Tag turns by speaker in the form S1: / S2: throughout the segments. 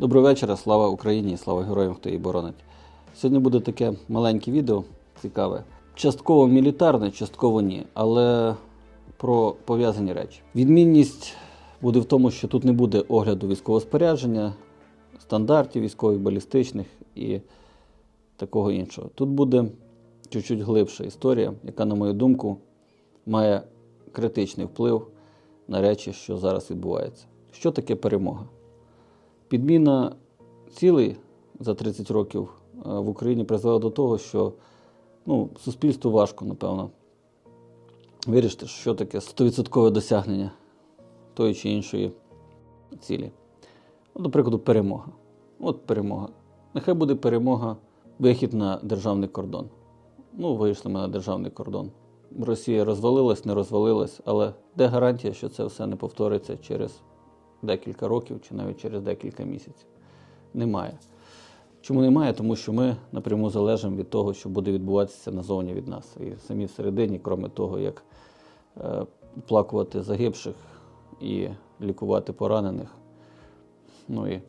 S1: Доброго вечора, слава Україні, слава героям, хто її боронить. Сьогодні буде таке маленьке відео, цікаве. Частково мілітарне, частково ні, але про пов'язані речі. Відмінність буде в тому, що тут не буде огляду військового спорядження, стандартів військових, балістичних і такого іншого. Тут буде чуть-чуть глибша історія, яка, на мою думку, має критичний вплив на речі, що зараз відбувається. Що таке перемога? Підміна цілей за 30 років е, в Україні призвела до того, що ну, суспільству важко, напевно, вирішити, що таке 100% досягнення тої чи іншої цілі. От, до прикладу, перемога. От перемога. Нехай буде перемога, вихід на державний кордон. Ну, вийшли ми на державний кордон. Росія розвалилась, не розвалилась, але де гарантія, що це все не повториться через декілька років чи навіть через декілька місяців? Немає. Чому немає? Тому що ми напряму залежимо від того, що буде відбуватися назовні від нас. І самі всередині, крім того, як е, оплакувати загибших і лікувати поранених. Ну і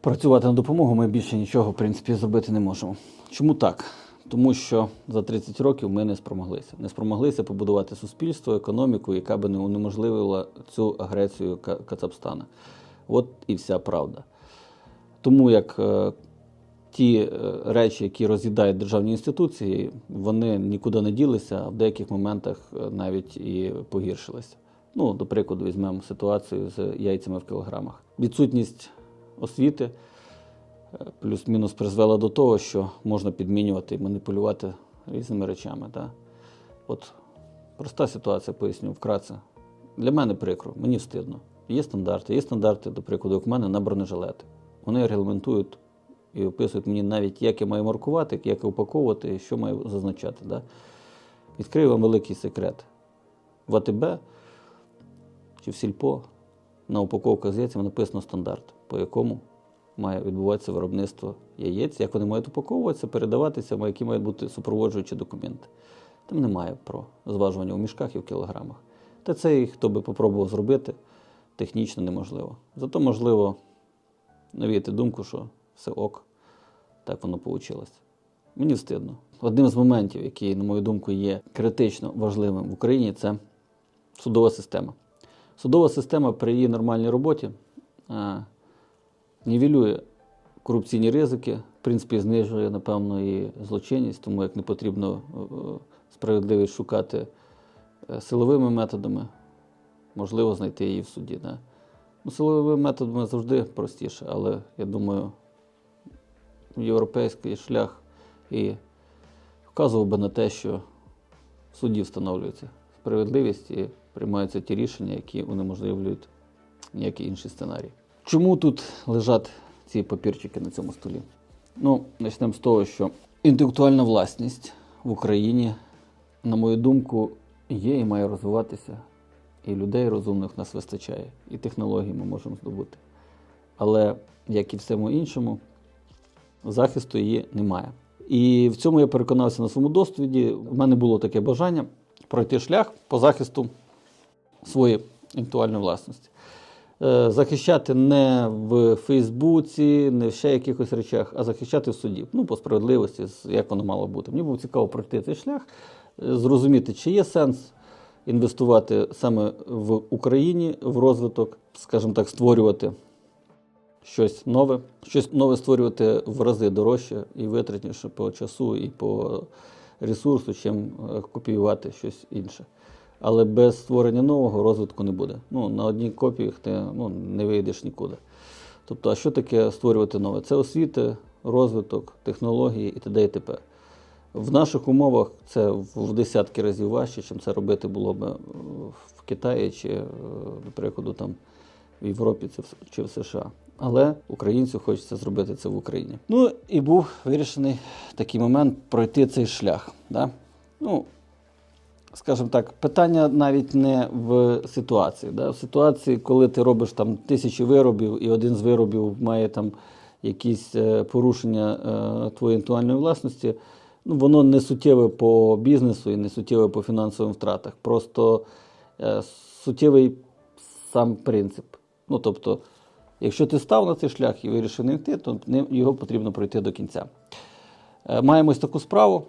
S1: працювати на допомогу ми більше нічого, в принципі, зробити не можемо. Чому так? Тому що за 30 років ми не спромоглися. Не спромоглися побудувати суспільство, економіку, яка би не унеможливила цю агресію Кацапстана. От і вся правда. Тому як е, ті е, речі, які роз'їдають державні інституції, вони нікуди не ділися, а в деяких моментах е, навіть і погіршилися. Ну, до прикладу, візьмемо ситуацію з яйцями в кілограмах. Відсутність освіти плюс-мінус призвела до того, що можна підмінювати і маніпулювати різними речами. Да? От проста ситуація, поясню вкратце. Для мене прикро, мені встидно. Є стандарти, є стандарти, до прикладу, як в мене на бронежилети. Вони регламентують і описують мені навіть, як я маю маркувати, як упаковувати і що маю зазначати. Да? Відкрию вам великий секрет. В АТБ чи в Сільпо на упаковках з яйцями написано стандарт, по якому має відбуватися виробництво яєць, як вони мають упаковуватися, передаватися, які мають бути супроводжуючі документи. Там немає про зважування у мішках і в кілограмах. Та це і хто би попробував зробити, технічно неможливо. Зато можливо навіяти думку, що все ок, так воно вийшло. Мені встидно. Одним з моментів, який, на мою думку, є критично важливим в Україні, це судова система. Судова система при її нормальній роботі нівелює корупційні ризики, в принципі, знижує, напевно, і злочинність, тому як не потрібно е, справедливість шукати е, силовими методами, можливо знайти її в суді. Да? Ну, силовими методами завжди простіше, але я думаю, європейський шлях і вказував би на те, що в суді встановлюється справедливість і приймаються ті рішення, які унеможливлюють ніякі інші сценарії. Чому тут лежать ці папірчики на цьому столі? Ну, почнемо з того, що інтелектуальна власність в Україні, на мою думку, є і має розвиватися. І людей розумних нас вистачає, і технологій ми можемо здобути. Але, як і всьому іншому, захисту її немає. І в цьому я переконався на своєму досвіді. У мене було таке бажання пройти шлях по захисту своєї інтелектуальної власності. Е, Захищати не в Фейсбуці, не в ще якихось речах, а захищати в суді. Ну, по справедливості, як воно мало бути. Мені було цікаво пройти цей шлях, е, зрозуміти, чи є сенс інвестувати саме в Україні в розвиток, скажімо так, створювати щось нове, щось нове створювати в рази дорожче і витратніше по часу і по ресурсу, чим е, копіювати щось інше. Але без створення нового розвитку не буде. Ну, на одній копії ти ну, не вийдеш нікуди. Тобто, а що таке створювати нове? Це освіта, розвиток, технології і т.д. і т.п. В наших умовах це в десятки разів важче, чим це робити було б е, в Китаї чи, е, до прикладу, там в Європі чи в США. Але українцю хочеться зробити це в Україні. Ну і був вирішений такий момент пройти цей шлях. Да? Ну, скажімо так, питання навіть не в ситуації. Да? В ситуації, коли ти робиш там тисячі виробів, і один з виробів має там якісь е, порушення е, твоєї інтелектуальної власності, ну, воно не суттєве по бізнесу і не суттєве по фінансовим втратах. Просто е, суттєвий сам принцип. Ну, тобто, Якщо ти став на цей шлях і вирішив не йти, то його потрібно пройти до кінця. Маємо ось таку справу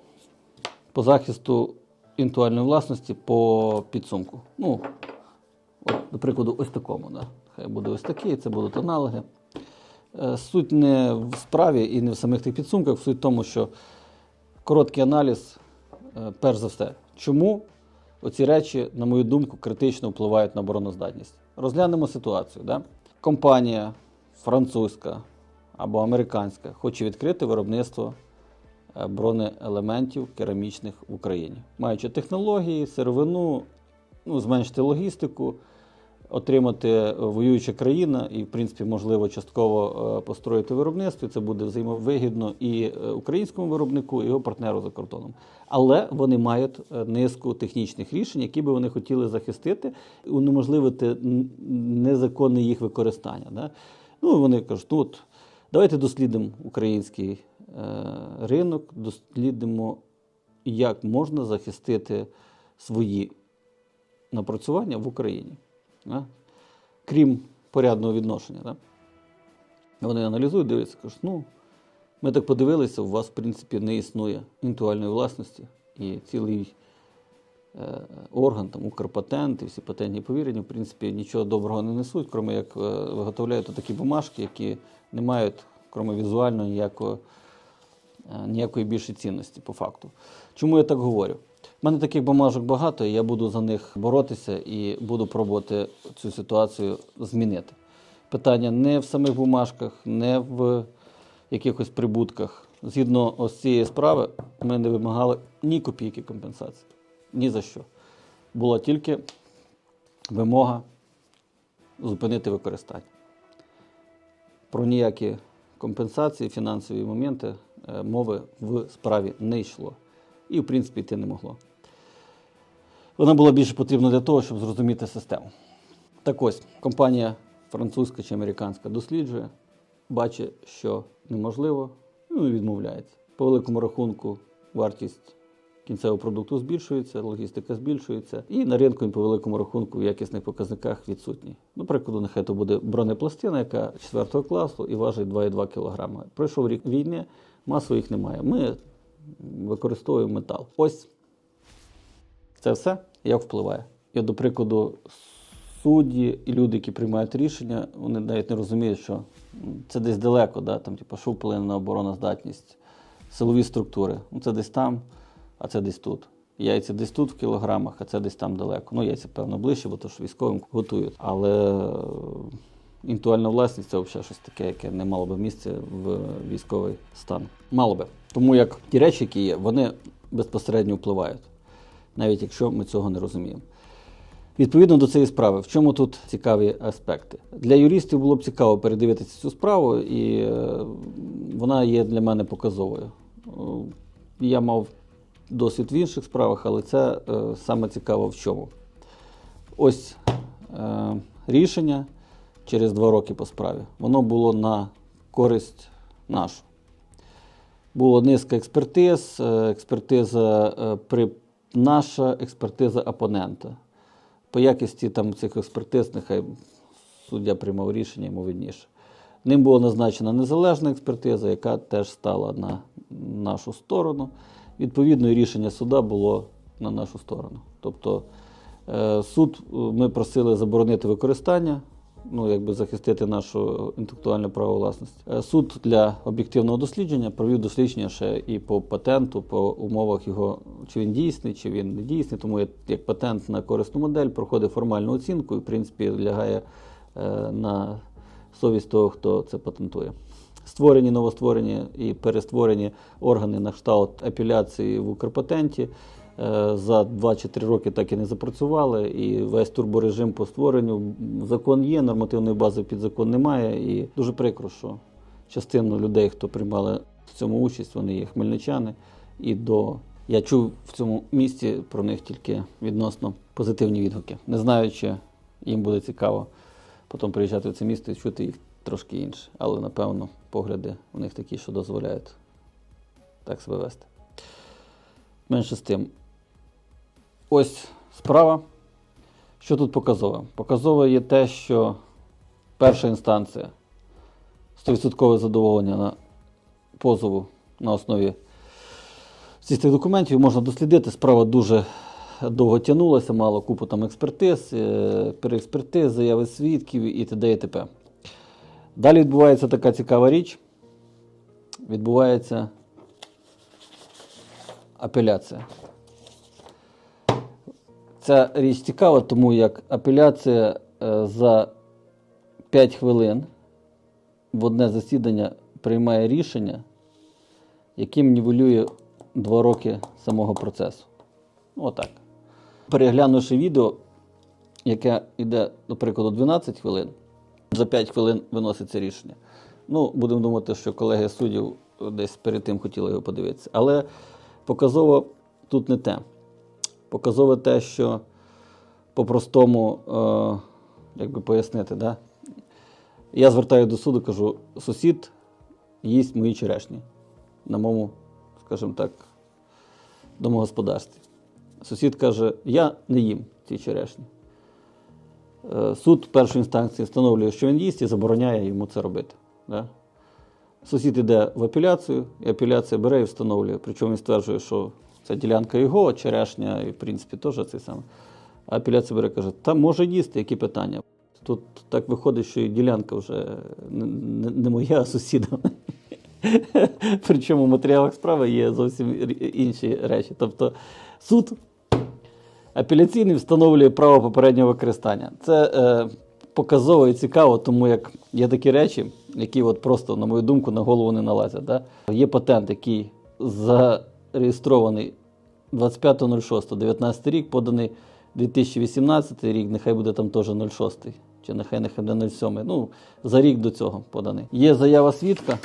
S1: по захисту інтелектуальної власності по підсумку. Ну, от, до прикладу, ось такому. Да. Хай буде ось такий, це будуть аналоги. Е, Суть не в справі і не в самих тих підсумках, суть в тому, що короткий аналіз, е, перш за все, чому оці речі, на мою думку, критично впливають на обороноздатність. Розглянемо ситуацію. Да? Компанія французька або американська хоче відкрити виробництво бронеелементів керамічних в Україні, маючи технології, сировину, ну, зменшити логістику, отримати воююча країна і, в принципі, можливо, частково е, построїти виробництво. Це буде взаємовигідно і е, українському виробнику, і його партнеру за кордоном. Але вони мають е, низку технічних рішень, які би вони хотіли захистити, і унеможливити незаконне їх використання. Да? Ну, вони кажуть, ну от давайте дослідимо український ринок, дослідимо, як можна захистити свої напрацювання в Україні. Да? Крім порядного відношення. Да? Вони аналізують, дивляться, кажуть, ну, ми так подивилися, у вас, в принципі, не існує інтелектуальної власності і цілий е, орган, там, Укрпатент і всі патентні повірення, в принципі, нічого доброго не несуть, крім як е, виготовляють такі бумажки, які не мають, крім візуально, ніякого, е, ніякої більшої цінності по факту. Чому я так говорю? У мене таких бумажок багато, і я буду за них боротися і буду пробувати цю ситуацію змінити. Питання не в самих бумажках, не в якихось прибутках. Згідно ось цієї справи, ми не вимагали ні копійки компенсації. Ні за що. Була тільки вимога зупинити використання. Про ніякі компенсації, фінансові моменти е, мови в справі не йшло. І, в принципі, йти не могло. Вона була більше потрібна для того, щоб зрозуміти систему. Так ось, компанія французька чи американська досліджує, бачить, що неможливо, ну і відмовляється. По великому рахунку вартість кінцевого продукту збільшується, логістика збільшується, і на ринку він по великому рахунку в якісних показниках відсутній. Наприклад, нехай то буде бронепластина, яка 4 класу і важить 2,2 кг. Пройшов рік війни, масово їх немає. Ми використовуємо метал. Ось це все як впливає. І, до прикладу, судді і люди, які приймають рішення, вони навіть не розуміють, що це десь далеко, да? там, типу, що вплине на обороноздатність, силові структури. Ну, це десь там, а це десь тут. Яйця десь тут в кілограмах, а це десь там далеко. Ну, яйця, певно, ближче, бо то ж військовим готують. Але інтуальна власність це взагалі щось таке, яке не мало би місця в військовий стан. Мало би. Тому як ті речі, які є, вони безпосередньо впливають, навіть якщо ми цього не розуміємо. Відповідно до цієї справи, в чому тут цікаві аспекти? Для юристів було б цікаво передивитися цю справу, і е, вона є для мене показовою. Е, Я мав досвід в інших справах, але це е, саме цікаво в чому. Ось рішення через два роки по справі. Воно було на користь нашу. Було низка експертиз, е, експертиза е, при наша експертиза опонента. По якості там цих експертиз, нехай суддя приймав рішення, йому видніше. Ним була назначена незалежна експертиза, яка теж стала на нашу сторону. Відповідно, рішення суда було на нашу сторону. Тобто е, суд ми просили заборонити використання, ну якби захистити нашу інтелектуальну право власності. Е, Суд для об'єктивного дослідження провів дослідження ще і по патенту, по умовах його, чи він дійсний, чи він не дійсний. Тому як, патент на корисну модель проходить формальну оцінку і, в принципі, лягає е, на совість того, хто це патентує. Створені, новостворені і перестворені органи на кшталт апеляції в Укрпатенті. Е, За 2 чи 3 роки так і не запрацювали, і весь турборежим по створенню. Закон є, нормативної бази під закон немає. І дуже прикро, що частину людей, хто приймали в цьому участь, вони є хмельничани. І до я чув в цьому місті про них тільки відносно позитивні відгуки. Не знаю, чи їм буде цікаво потім приїжджати в це місто і чути їх трошки інше. Але напевно погляди у них такі, що дозволяють так себе вести. Менше з тим. Ось справа. Що тут показове? Показове є те, що перша інстанція 100% задоволення на позову на основі всіх цих документів можна дослідити. Справа дуже довго тягнулася, мало купу там експертиз, е, переекспертиз, заяви свідків і т.д. і т.п. Далі відбувається така цікава річ. Відбувається апеляція. Ця річ цікава, тому як апеляція е, за 5 хвилин в одне засідання приймає рішення, яким нівелює 2 роки самого процесу. Отак. Переглянувши відео, яке йде, до прикладу, 12 хвилин, за 5 хвилин виноситься рішення. Ну, будемо думати, що колеги суддів десь перед тим хотіли його подивитися. Але показово тут не те. Показове те, що по-простому, е, як би пояснити, да? я звертаю до суду, кажу, сусід їсть мої черешні на моєму, скажімо так, домогосподарстві. Сусід каже, я не їм ці черешні. Е, Суд першої інстанції встановлює, що він їсть і забороняє йому це робити. Да? Сусід йде в апеляцію, і апеляція бере і встановлює. Причому він стверджує, що ця ділянка його, черешня, і в принципі теж цей саме. А апеляція бере каже, та може їсти, які питання. Тут так виходить, що і ділянка вже не, моя, а сусіда. Причому в матеріалах справи є зовсім інші речі. Тобто суд апеляційний встановлює право попереднього використання. Це е, показово і цікаво, тому як є такі речі, які от просто, на мою думку, на голову не налазять. Да? Є патент, який зареєстрований 25.06.19 рік, поданий 2018 рік, нехай буде там теж 06, чи нехай нехай буде 07. Ну, за рік до цього поданий. Є заява свідка.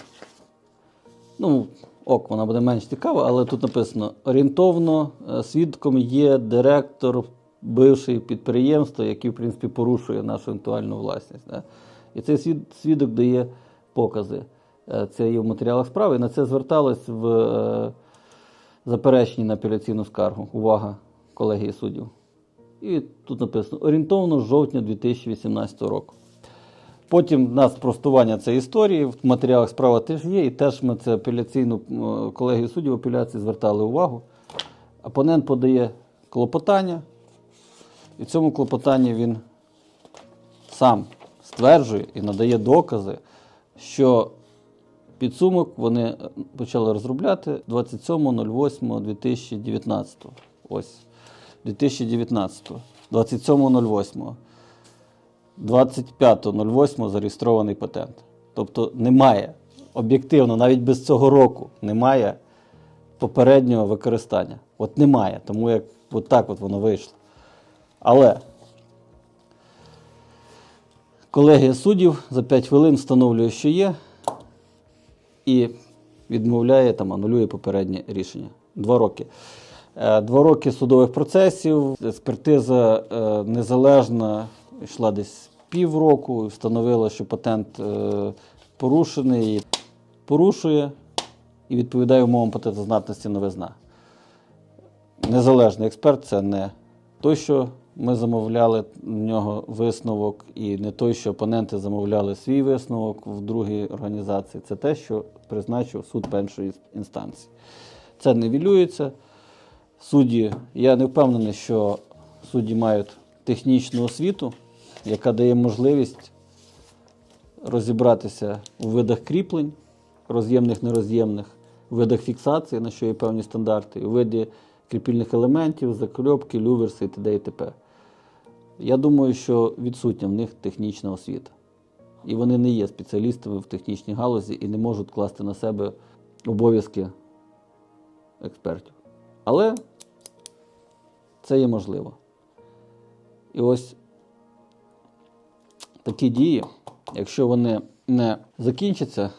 S1: Ну, ок, вона буде менш цікава, але тут написано: орієнтовно е, свідком є директор бившого підприємства, який, в принципі, порушує нашу інтелектуальну власність. Да? І цей свід- свідок дає покази. Е, Це є в матеріалах справи. На це зверталось в запереченні на апеляційну скаргу. Увага, колегії суддів. І тут написано орієнтовно з жовтня 2018 року. Потім в нас спростування цієї історії, в матеріалах справа теж є, і теж ми це апеляційну е, колегію суддів апеляції звертали увагу. Опонент подає клопотання, і в цьому клопотанні він сам стверджує і надає докази, що підсумок вони е, почали розробляти 27.08.2019. Ось 2019. 27.08. 25.08 зареєстрований патент. Тобто немає, об'єктивно, навіть без цього року немає попереднього використання. От немає, тому як от так от воно вийшло. Але колегія суддів за 5 хвилин встановлює, що є, і відмовляє там, анулює попереднє рішення. Два роки. Е, Два роки судових процесів, експертиза е, незалежна йшла десь півроку, встановила, що патент е, порушений, порушує і відповідає умовам патентознатності новизна. Незалежний експерт це не той, що ми замовляли в нього висновок, і не той, що опоненти замовляли свій висновок в другій організації. Це те, що призначив суд першої інстанції. Це нівелюється. Судді, я не впевнений, що судді мають технічну освіту, яка дає можливість розібратися у видах кріплень, роз'ємних, нероз'ємних, видах фіксації, на що є певні стандарти, у виді кріпільних елементів, закльопки, люверси і т.д. і т.п. Я думаю, що відсутня в них технічна освіта. І вони не є спеціалістами в технічній галузі і не можуть класти на себе обов'язки експертів. Але це є можливо. І ось такі дії, якщо вони не закінчаться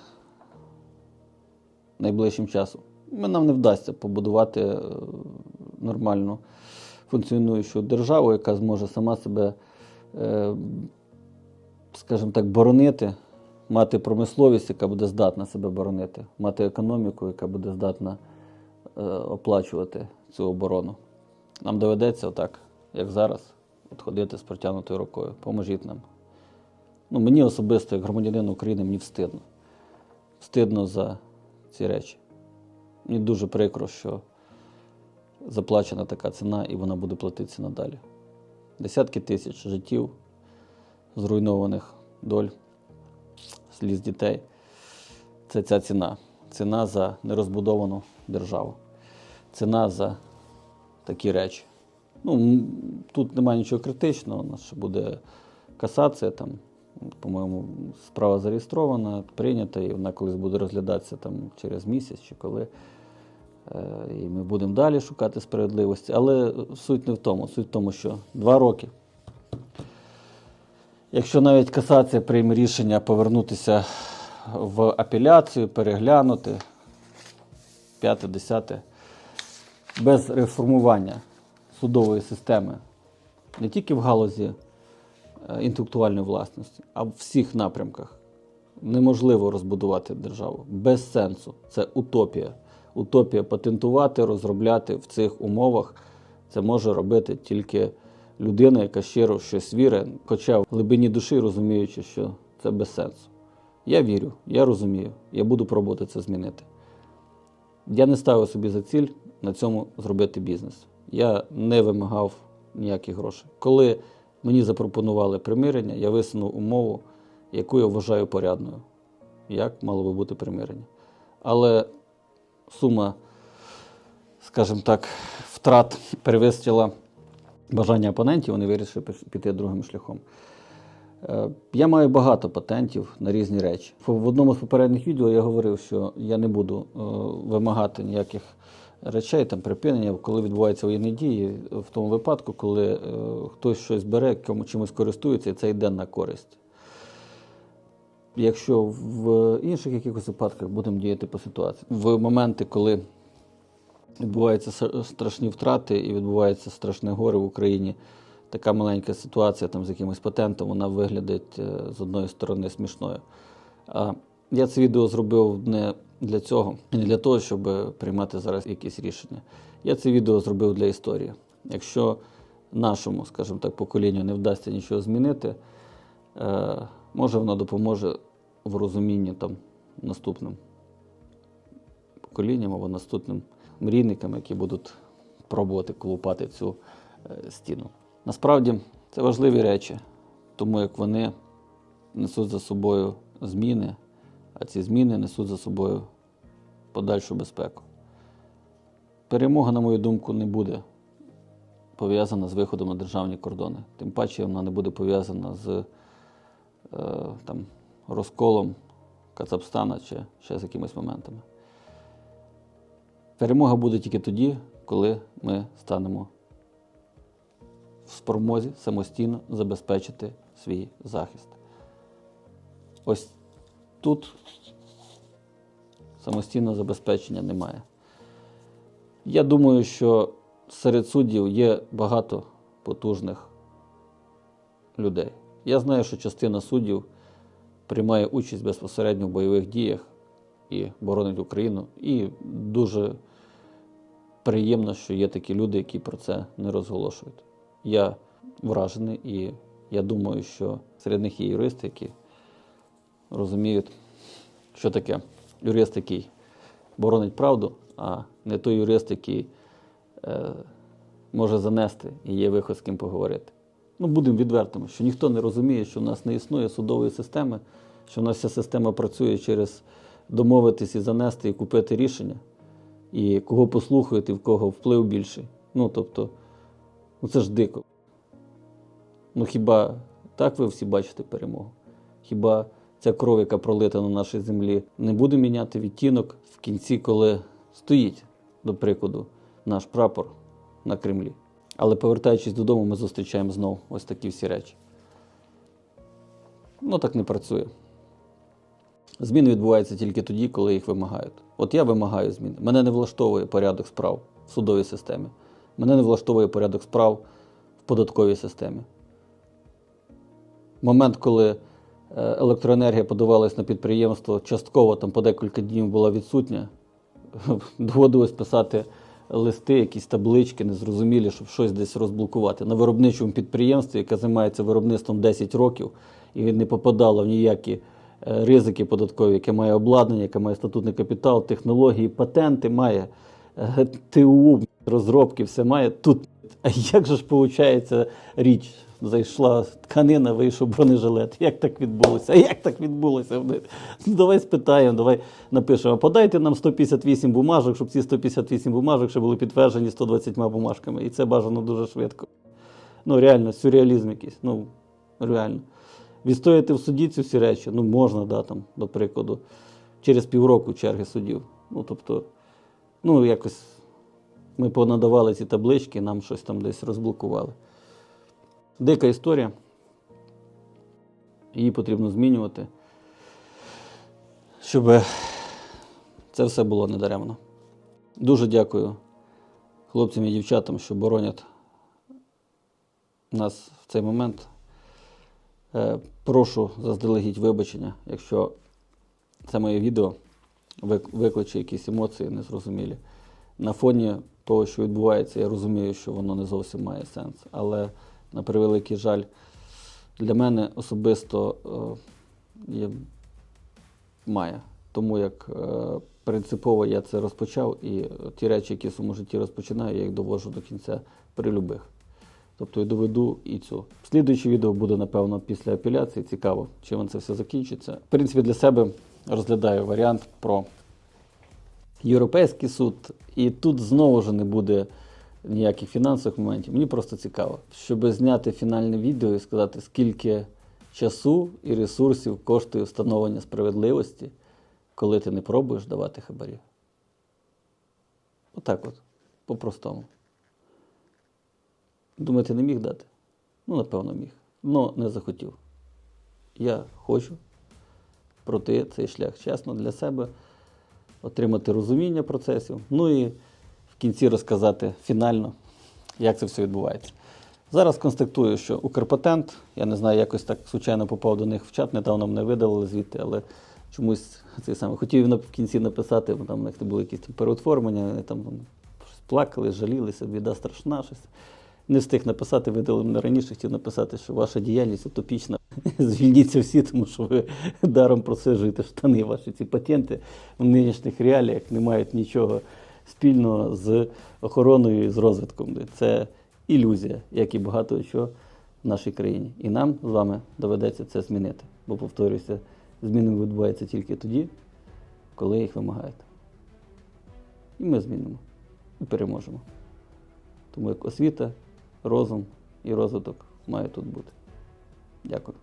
S1: найближчим часом, нам не вдасться побудувати е, нормальну функціонуючу державу, яка зможе сама себе, е, скажімо так, боронити, мати промисловість, яка буде здатна себе боронити, мати економіку, яка буде здатна е, оплачувати цю оборону. Нам доведеться отак, як зараз, от ходити з протягнутою рукою. Поможіть нам. Ну, мені особисто, як громадянину України, мені встидно. стидно за ці речі. Мені дуже прикро, що заплачена така ціна і вона буде платитися надалі. Десятки тисяч життів, зруйнованих доль, сліз дітей. Це ця ціна. Ціна за нерозбудовану державу. Ціна за такі речі. Ну, тут немає нічого критичного, у нас ще буде касація там. По-моєму, справа зареєстрована, прийнята, і вона колись буде розглядатися там через місяць чи коли. Е, І ми будемо далі шукати справедливості. Але суть не в тому. Суть в тому, що два роки. Якщо навіть касація прийме рішення повернутися в апеляцію, переглянути, п'яте, десяте, без реформування судової системи, не тільки в галузі е, інтелектуальної власності, а в всіх напрямках. Неможливо розбудувати державу без сенсу. Це утопія. Утопія патентувати, розробляти в цих умовах. Це може робити тільки людина, яка щиро в щось вірить, хоча в глибині душі розуміючи, що це без сенсу. Я вірю, я розумію, я буду пробувати це змінити. Я не ставив собі за ціль на цьому зробити бізнес. Я не вимагав ніяких грошей. Коли мені запропонували примирення, я висунув умову, яку я вважаю порядною. Як мало би бути примирення. Але сума, скажімо так, втрат перевищила бажання опонентів, вони вирішили піти другим шляхом. Е, Я маю багато патентів на різні речі. В одному з попередніх відео я говорив, що я не буду е, вимагати ніяких речей, там припинення, коли відбуваються воєнні дії, в тому випадку, коли е, хтось щось бере, чимось користується, і це йде на користь. Якщо в інших якихось випадках будемо діяти по ситуації. В моменти, коли відбуваються страшні втрати і відбувається страшне горе в Україні, така маленька ситуація там з якимось патентом, вона виглядить е, з одної сторони смішною. Я це відео зробив не для цього, не для того, щоб приймати зараз якісь рішення. Я це відео зробив для історії. Якщо нашому, скажімо так, поколінню не вдасться нічого змінити, е, може воно допоможе в розумінні там наступним поколінням або наступним мрійникам, які будуть пробувати колупати цю е, стіну. Насправді це важливі речі, тому як вони несуть за собою зміни, а ці зміни несуть за собою подальшу безпеку. Перемога, на мою думку, не буде пов'язана з виходом на державні кордони. Тим паче вона не буде пов'язана з там, розколом Кацапстана чи ще з якимись моментами. Перемога буде тільки тоді, коли ми станемо в спромозі самостійно забезпечити свій захист. Ось тут самостійного забезпечення немає. Я думаю, що серед суддів є багато потужних людей. Я знаю, що частина суддів приймає участь безпосередньо в бойових діях і боронить Україну. І дуже приємно, що є такі люди, які про це не розголошують. Я вражений і я думаю, що серед них є юристи, які розуміють, що таке юрист, який боронить правду, а не той юрист, який е, може занести і є виход з ким поговорити. Ну, будемо відвертими, що ніхто не розуміє, що в нас не існує судової системи, що в нас вся система працює через домовитись і занести і купити рішення, і кого послухають, і в кого вплив більший. Ну, тобто, ну це ж дико. Ну хіба так ви всі бачите перемогу? Хіба ця кров, яка пролита на нашій землі, не буде міняти відтінок в кінці, коли стоїть, до прикладу, наш прапор на Кремлі? Але повертаючись додому, ми зустрічаємо знову ось такі всі речі. Ну так не працює. Зміни відбуваються тільки тоді, коли їх вимагають. От я вимагаю змін. Мене не влаштовує порядок справ в судовій системі. Мене не влаштовує порядок справ в податковій системі. Момент, коли е, електроенергія подавалась на підприємство, частково там по декілька днів була відсутня, доводилось писати листи, якісь таблички незрозумілі, щоб щось десь розблокувати. На виробничому підприємстві, яке займається виробництвом 10 років, і він не попадало в ніякі е, ризики податкові, яке має обладнання, яке має статутний капітал, технології, патенти має, е, ТУ, розробки, все має. Тут як же ж виходить річ? Зайшла тканина, вийшов бронежилет. Як так відбулося? Як так відбулося? Ну, давай спитаємо, давай напишемо. Подайте нам 158 бумажок, щоб ці 158 бумажок ще були підтверджені 120 бумажками. І це бажано дуже швидко. Ну, реально, сюрреалізм якийсь. Ну, реально. Відстояти в суді ці всі речі, ну, можна, да, там, до прикладу, через півроку черги судів. Ну, тобто, ну, якось ми понадавали ці таблички, нам щось там десь розблокували. Дика історія. Її потрібно змінювати, щоб це все було недаремно. Дуже дякую хлопцям і дівчатам, що боронять нас в цей момент. Е, Прошу заздалегідь вибачення, якщо це моє відео викличе якісь емоції незрозумілі. На фоні того, що відбувається, я розумію, що воно не зовсім має сенс. Але на превеликий жаль, для мене особисто е, є, має. Тому як е, принципово я це розпочав, і ті речі, які в своєму житті розпочинаю, я їх довожу до кінця при любих. Тобто я доведу і цю. Слідуюче відео буде, напевно, після апеляції. Цікаво, чим це все закінчиться. В принципі, для себе розглядаю варіант про Європейський суд, і тут знову ж не буде ніяких фінансових моментів. Мені просто цікаво, щоб зняти фінальне відео і сказати, скільки часу і ресурсів коштує встановлення справедливості, коли ти не пробуєш давати хабарі. Отак от, по-простому. Думаєте, не міг дати? Ну, напевно, міг. Но не захотів. Я хочу пройти цей шлях чесно для себе, отримати розуміння процесів, ну і в кінці розказати фінально, як це все відбувається. Зараз констатую, що Укрпатент, я не знаю, якось так случайно попав до них в чат, недавно мене видалили звідти, але чомусь цей саме хотів в кінці написати, бо там них були якісь там вони там плакали, жалілися, біда страшна, щось. Не встиг написати, видали мене раніше, хотів написати, що ваша діяльність утопічна. Звільніться всі, тому що ви даром просижуєте штани, ваші ці патенти в нинішніх реаліях не мають нічого спільного з охороною і з розвитком. Це ілюзія, як і багато чого в нашій країні. І нам з вами доведеться це змінити. Бо, повторюся, зміни відбуваються тільки тоді, коли їх вимагаєте. І ми змінимо і переможемо. Тому як освіта, розум і розвиток має тут бути. Дякую.